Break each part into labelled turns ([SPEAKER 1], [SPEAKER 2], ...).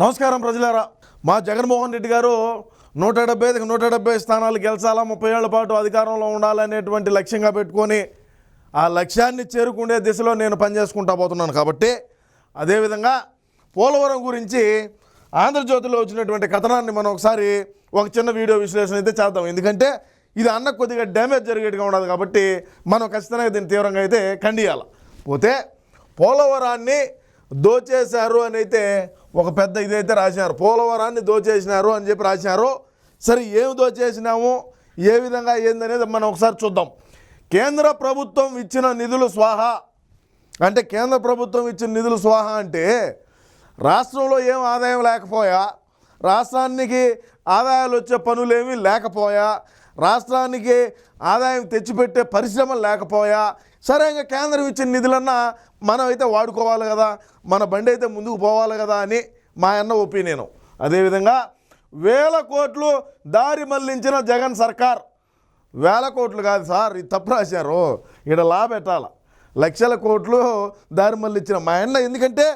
[SPEAKER 1] నమస్కారం ప్రజలారా. మా జగన్మోహన్ రెడ్డి గారు నూట డెబ్బై నూట డెబ్బై స్థానాలు గెలిచాలా ముప్పై ఏళ్ళ పాటు అధికారంలో ఉండాలనేటువంటి లక్ష్యంగా పెట్టుకొని ఆ లక్ష్యాన్ని చేరుకునే దిశలో నేను పనిచేసుకుంటా పోతున్నాను కాబట్టి అదేవిధంగా పోలవరం గురించి ఆంధ్రజ్యోతిలో వచ్చినటువంటి కథనాన్ని మనం ఒకసారి ఒక చిన్న వీడియో విశ్లేషణ అయితే చేద్దాం. ఎందుకంటే ఇది అన్న కొద్దిగా డ్యామేజ్ జరిగేట్టుగా ఉండదు కాబట్టి మనం ఖచ్చితంగా దీన్ని తీవ్రంగా అయితే ఖండియాల. పోతే పోలవరాన్ని దోచేశారు అని అయితే ఒక పెద్ద ఇదైతే రాసినారు. పోలవరాన్ని దోచేసినారు అని చెప్పి రాసినారు. సరే ఏమి దోచేసినాము? ఏ విధంగా ఏందనేది మనం ఒకసారి చూద్దాం. కేంద్ర ప్రభుత్వం ఇచ్చిన నిధులు స్వాహా. అంటే కేంద్ర ప్రభుత్వం ఇచ్చిన నిధులు స్వాహా అంటే రాష్ట్రంలో ఏం ఆదాయం లేకపోయా? రాష్ట్రానికి ఆదాయాలు వచ్చే పనులేమీ లేకపోయా? రాష్ట్రానికి ఆదాయం తెచ్చిపెట్టే పరిశ్రమలు లేకపోయా? సరే ఇంకా కేంద్రం ఇచ్చిన నిధులన్నా మనం అయితే వాడుకోవాలి కదా మన బండి అయితే ముందుకు పోవాలి కదా అని మా అన్న ఒపీనియన్. అదేవిధంగా వేల కోట్లు దారి మళ్ళించిన జగన్ సర్కార్. వేల కోట్లు కాదు సార్ ఇది తప్పు రాశారు. ఇక్కడ లా పెట్టాల. లక్షల కోట్లు దారి మళ్ళించిన మా అన్న. ఎందుకంటే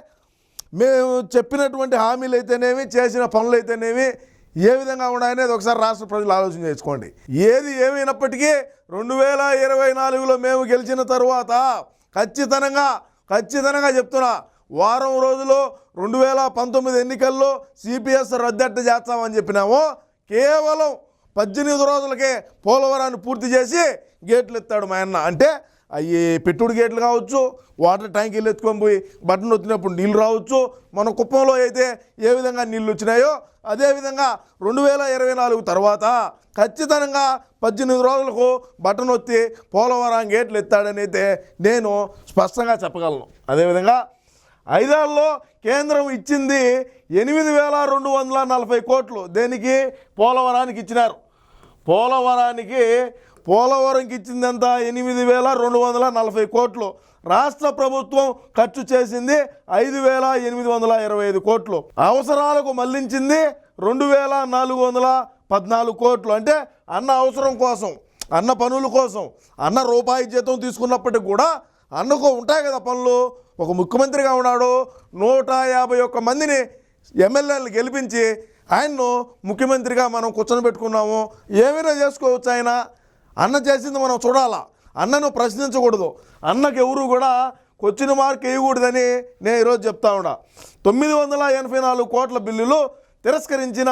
[SPEAKER 1] మేము చెప్పినటువంటి హామీలు అయితేనేమి చేసిన పనులు అయితేనేమి ఏ విధంగా ఉన్నాయనేది ఒకసారి రాష్ట్ర ప్రజలు ఆలోచన చేసుకోండి. ఏది ఏమైనప్పటికీ రెండు వేల ఇరవై నాలుగులో మేము గెలిచిన తరువాత ఖచ్చితంగా ఖచ్చితంగా చెప్తున్నా వారం రోజులు రెండు వేల పంతొమ్మిది ఎన్నికల్లో సిపిఎస్ రద్దెట్ట చేస్తామని చెప్పినాము. కేవలం పద్దెనిమిది రోజులకే పోలవరాన్ని పూర్తి చేసి గేట్లు ఎత్తాడు మా అన్న. అంటే అవి పెట్టుడు గేట్లు కావచ్చు వాటర్ ట్యాంకీలు ఎత్తుకొని పోయి బటన్ వచ్చినప్పుడు నీళ్ళు రావచ్చు. మన కుప్పంలో అయితే ఏ విధంగా నీళ్ళు వచ్చినాయో అదేవిధంగా రెండు వేల ఇరవై నాలుగు తర్వాత ఖచ్చితంగా పద్దెనిమిది రోజులకు బటన్ వచ్చి పోలవరం గేట్లు ఎత్తాడని అయితే నేను స్పష్టంగా చెప్పగలను. అదేవిధంగా ఐదేళ్ళలో కేంద్రం ఇచ్చింది ఎనిమిది వేల రెండు వందల నలభై కోట్లు. దేనికి? పోలవరానికి ఇచ్చినారు. పోలవరానికి పోలవరంకి ఇచ్చింది ఎంత ఎనిమిది వేల రెండు వందల నలభై కోట్లు. రాష్ట్ర ప్రభుత్వం ఖర్చు చేసింది ఐదు వేల ఎనిమిది వందల ఇరవై ఐదు కోట్లు. అవసరాలకు మళ్ళించింది రెండు వేల నాలుగు వందల పద్నాలుగు కోట్లు. అంటే అన్న అవసరం కోసం అన్న పనుల కోసం అన్న రూపాయి జీతం తీసుకున్నప్పటికి కూడా అన్నకు ఉంటాయి కదా పనులు. ఒక ముఖ్యమంత్రిగా ఉన్నాడు నూట యాభై ఒక్క మందిని ఎమ్మెల్యేలు గెలిపించి ఆయన్ను ముఖ్యమంత్రిగా మనం కూర్చొని పెట్టుకున్నాము. ఏమైనా చేసుకోవచ్చు ఆయన? అన్న చేసింది మనం చూడాలా? అన్నను ప్రశ్నించకూడదు. అన్నకి ఎవరు కూడా క్వశ్చన్ మార్క్ వేయకూడదని నేను ఈరోజు చెప్తా ఉన్నా. తొమ్మిది వందల ఎనభై నాలుగు కోట్ల బిల్లులు తిరస్కరించిన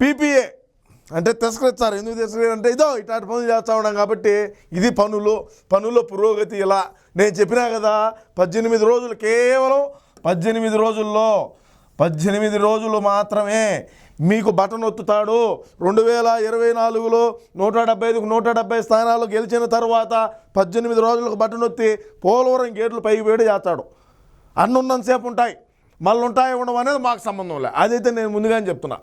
[SPEAKER 1] పీపీఏ అంటే తిరస్కరిస్తారు. ఎందుకు తిరస్కరించారంటే ఇదో ఇట్లాంటి పనులు చేస్తూ ఉన్నాం కాబట్టి ఇది పనులు పనుల పురోగతి ఇలా. నేను చెప్పినా కదా పద్దెనిమిది రోజులు కేవలం పద్దెనిమిది రోజుల్లో పద్దెనిమిది రోజులు మాత్రమే మీకు బటన్ ఒత్తుతాడు రెండు వేల ఇరవై నాలుగులో నూట డెబ్బై ఐదుకు నూట డెబ్బై స్థానాలు గెలిచిన తర్వాత పద్దెనిమిది రోజులకు బటన్ ఒత్తి పోలవరం గేట్లు పైకి వేడి చేస్తాడు. అన్నున్నంతసేపు ఉంటాయి. మళ్ళీ ఉంటాయి ఉండడం అనేది మాకు సంబంధం లేదు అదైతే నేను ముందుగానే చెప్తున్నా.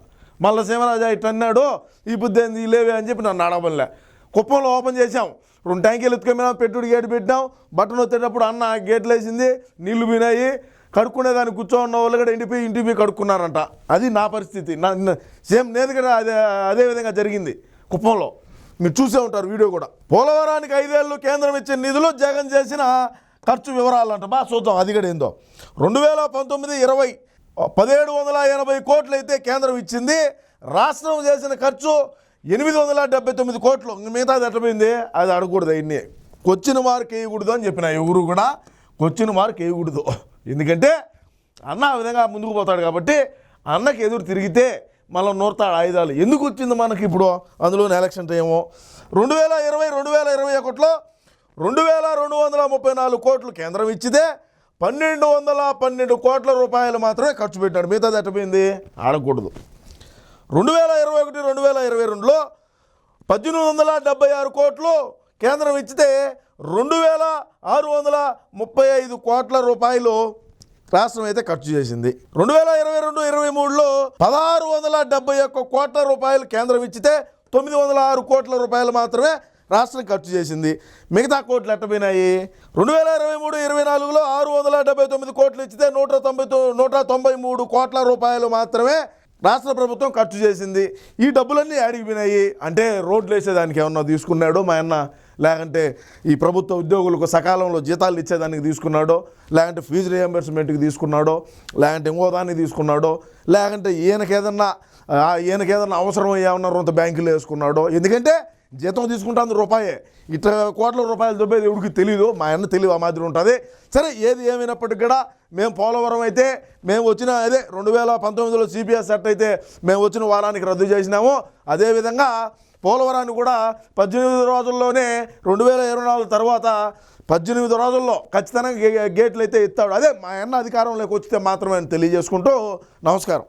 [SPEAKER 1] మళ్ళీ శివరాజా ఇట్లా అన్నాడు ఈ బుద్ధి లేవే అని చెప్పి నన్ను అడగబోలే కుప్పంలో ఓపెన్ చేశాం. ఇప్పుడు ట్యాంకీలు ఎత్తుకొని పెట్టుడు గేటు పెట్టాం బట్టన్ వచ్చేటప్పుడు అన్న గేట్లు వేసింది నీళ్ళు పోయినాయి. కడుక్కునేదాన్ని కూర్చో ఉన్న వాళ్ళు కూడా ఎండిపోయి ఇంటికి పోయి కడుక్కున్నారంట. అది నా పరిస్థితి. నా సేమ్ నేను కూడా అదే అదే విధంగా జరిగింది కుప్పంలో. మీరు చూసే ఉంటారు వీడియో కూడా. పోలవరానికి ఐదేళ్ళు కేంద్రం ఇచ్చిన నిధులు జగన్ చేసిన ఖర్చు వివరాలంట. బా చూద్దాం అది కూడా ఏందో. రెండు వేల పంతొమ్మిది ఇరవై పదిహేడు వందల ఎనభై కోట్లు అయితే కేంద్రం ఇచ్చింది. రాష్ట్రం చేసిన ఖర్చు ఎనిమిది వందల డెబ్బై తొమ్మిది కోట్లు. మిగతా మిగతాది ఎట్టపోయింది అది అడగకూడదు అయన్ని కొచ్చిన మార్క్ వేయకూడదు అని చెప్పిన ఎవరు కూడా కొచ్చిన మార్క్ వేయకూడదు. ఎందుకంటే అన్న ఆ విధంగా ముందుకు పోతాడు కాబట్టి అన్నకి ఎదురు తిరిగితే మళ్ళీ నూరుతాడు ఆయుధాలు. ఎందుకు వచ్చింది మనకి ఇప్పుడు? అందులోని ఎలక్షన్ టైము. రెండు వేల ఇరవై రెండు వేల ఇరవై ఒకటిలో రెండు వేల రెండు వందల ముప్పై నాలుగు కోట్లు కేంద్రం ఇచ్చితే పన్నెండు వందల పన్నెండు కోట్ల రూపాయలు మాత్రమే ఖర్చు పెట్టాడు. మిగతాది ఎట్టపోయింది ఆడకూడదు రెండు వేల ఇరవై ఒకటి రెండు వేల ఇరవై రెండులో పద్దెనిమిది వందల డెబ్బై ఆరు కోట్లు కేంద్రం ఇచ్చితే రెండు వేల ఆరు వందల ముప్పై ఐదు కోట్ల రూపాయలు రాష్ట్రం అయితే ఖర్చు చేసింది. రెండు వేల ఇరవై రెండు ఇరవై మూడులో పదహారు వందల డెబ్బై ఒక్క కోట్ల రూపాయలు కేంద్రం ఇచ్చితే తొమ్మిది వందల ఆరు కోట్ల రూపాయలు మాత్రమే రాష్ట్రం ఖర్చు చేసింది. మిగతా కోట్లు ఎట్టపోయినాయి రెండు వేల ఇరవై మూడు ఇరవై నాలుగులో ఆరు వందల డెబ్బై తొమ్మిది కోట్లు ఇచ్చితే నూట తొంభై నూట తొంభై మూడు కోట్ల రూపాయలు మాత్రమే రాష్ట్ర ప్రభుత్వం ఖర్చు చేసింది. ఈ డబ్బులన్నీ అడిగిపోయినాయి అంటే రోడ్లు వేసేదానికి ఏమన్నా తీసుకున్నాడో? మా అన్న లేకంటే ఈ ప్రభుత్వ ఉద్యోగులకు సకాలంలో జీతాలు ఇచ్చేదానికి తీసుకున్నాడో? లేకంటే ఫీజు రియంబర్స్మెంట్కి తీసుకున్నాడో? లేకంటే ఇంకో దానికి తీసుకున్నాడో? లేకంటే ఈయనకి ఏదన్నా ఈయనకి అవసరం ఏమన్నా రొంత బ్యాంకులు వేసుకున్నాడో? ఎందుకంటే జీతం తీసుకుంటాను రూపాయే. ఇట్లా కోట్ల రూపాయలు దొబ్బేది ఎవరికి తెలియదు మా అన్న తెలివి ఆ మాదిరి ఉంటుంది. సరే ఏది ఏమైనప్పటికీ కూడా మేము పోలవరం అయితే మేము వచ్చిన అదే రెండు వేల పంతొమ్మిదిలో సిపిఎస్ సెట్ అయితే మేము వచ్చిన వారానికి రద్దు చేసినాము. అదేవిధంగా పోలవరాన్ని కూడా పద్దెనిమిది రోజుల్లోనే రెండు వేల ఇరవై నాలుగు తర్వాత పద్దెనిమిది రోజుల్లో ఖచ్చితంగా గేట్లు అయితే ఇస్తాడు అదే మా అన్న అధికారంలోకి వచ్చితే మాత్రమే తెలియజేసుకుంటూ నమస్కారం.